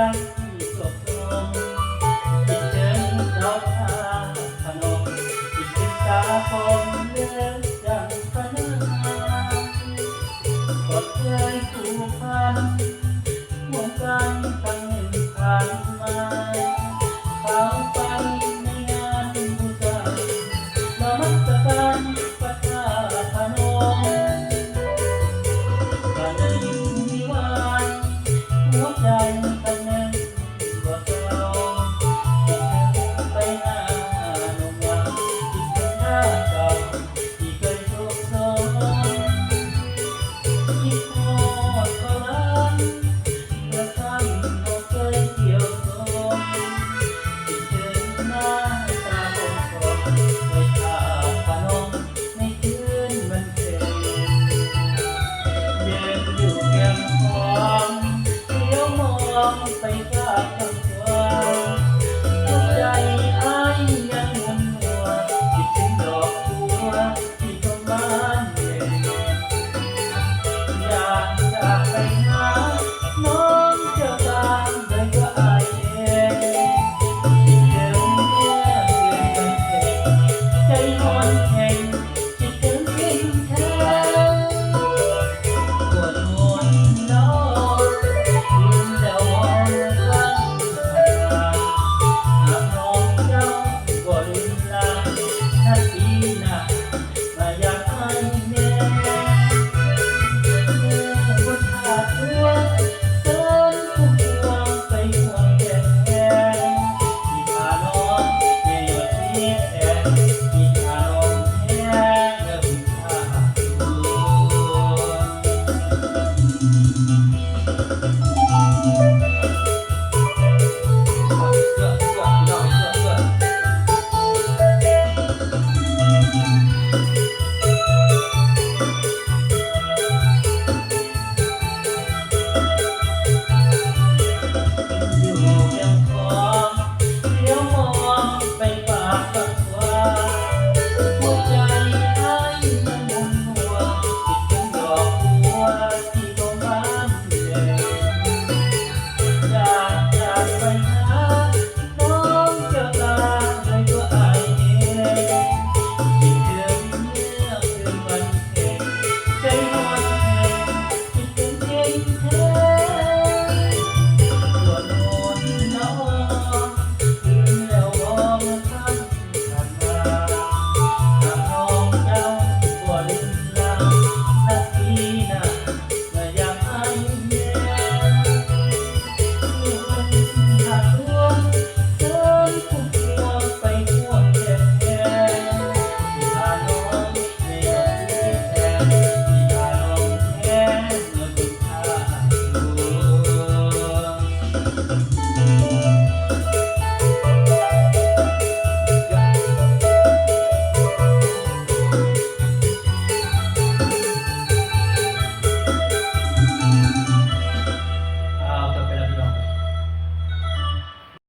รักที่สบตรงคิดถึงดอกทาขนมคิดถึงตาคมเลือน ม Ha ha ha.